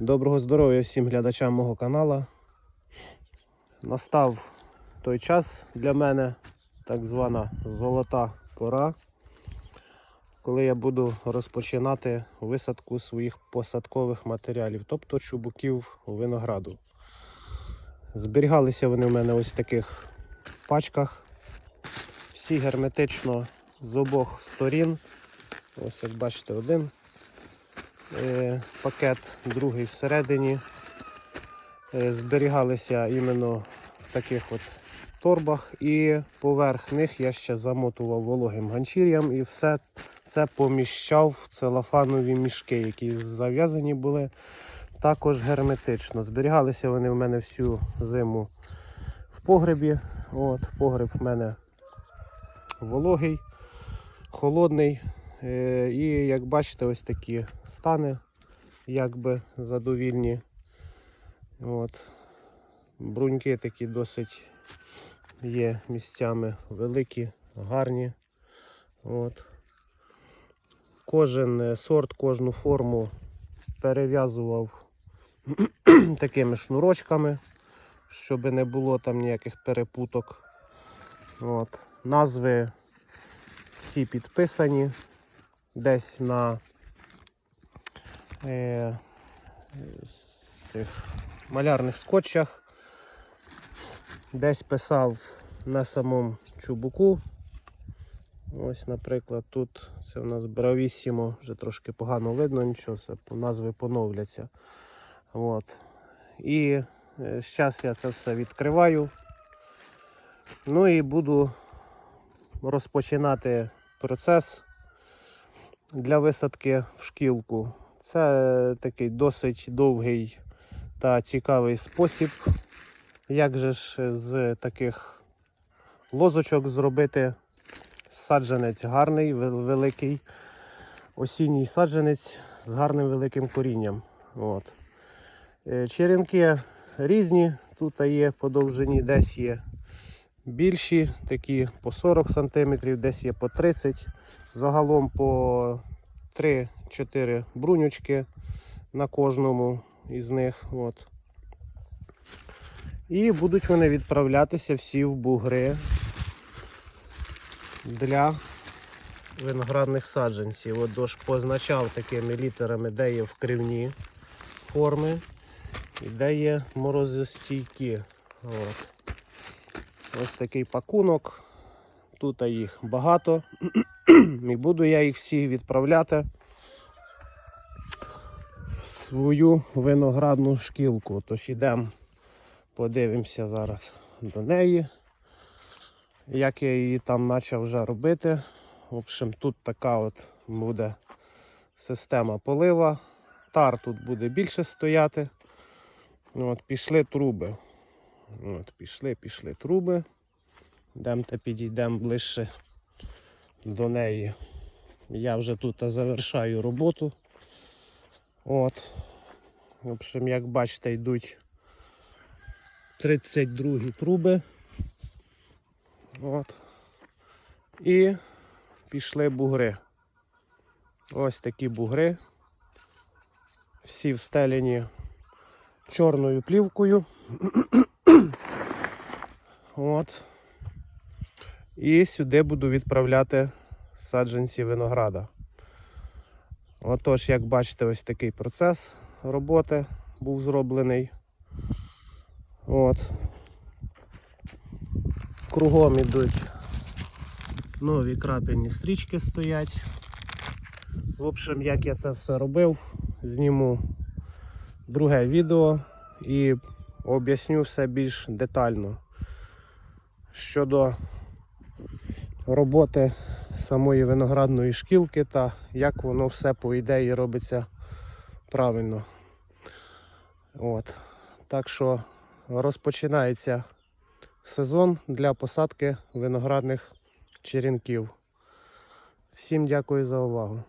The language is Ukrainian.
Доброго здоров'я всім глядачам мого каналу. Настав той час для мене, так звана золота пора, коли я буду розпочинати висадку своїх посадкових матеріалів, тобто чубуків винограду. Зберігалися вони в мене ось в таких пачках. Всі герметично з обох сторін. Ось як бачите, один пакет, другий всередині. Е, зберігалися іменно в таких от торбах, і поверх них я ще замотував вологим ганчір'ям і все це поміщав в целофанові мішки, які зав'язані були також герметично. Зберігалися вони в мене всю зиму в погребі. От, погреб в мене вологий, холодний. Е, І як бачите, ось такі стани, якби задовільні. От. Бруньки такі досить є місцями великі, гарні. От. Кожен е, сорт, кожну форму перев'язував такими шнурочками, щоб не було там ніяких перепуток. От. Назви всі підписані десь на е, тих малярних скотчах, десь писав на самому чубуку. Ось, наприклад, тут це в нас Бравісімо, вже трошки погано видно, нічого, це назви поновляться. От. І зараз я це все відкриваю. Ну і буду розпочинати процес для висадки в шкілку. Це такий досить довгий та цікавий спосіб. Як же ж з таких лозочок зробити саджанець гарний, великий, осінній саджанець з гарним великим корінням. От. Е, Черенки різні, тут є по довжині, десь є більші, такі по 40 см, десь є по 30 Загалом по 3-4 брунючки на кожному із них. От. І будуть вони відправлятися всі в бугри для виноградних саджанців. От дощ позначав такими літерами, де є вкривні форми і де є морозостійкі. От. Ось такий пакунок. Тут їх багато. І буду я їх всі відправляти в свою виноградну шкілку. Тож йдемо, подивимося зараз до неї. Як я її там почав вже робити. В общем, тут така от буде система полива. Тар тут буде більше стояти. От, пішли труби. От, пішли, пішли труби. Йдемте підійдемо ближче до неї. Я вже тут завершаю роботу. От. В общем, як бачите, йдуть 32 труби. От. І пішли бугри. Ось такі бугри. Всі встелені чорною плівкою. От. І сюди буду відправляти саджанці винограда. Отож, як бачите, ось такий процес роботи був зроблений. От. Кругом ідуть нові крапельні стрічки стоять. В общем, як я це все робив, зніму друге відео і об'ясню все більш детально щодо роботи самої виноградної шкілки та як воно все по ідеї робиться правильно. От. Так що розпочинається сезон для посадки виноградних черенків. Всім дякую за увагу.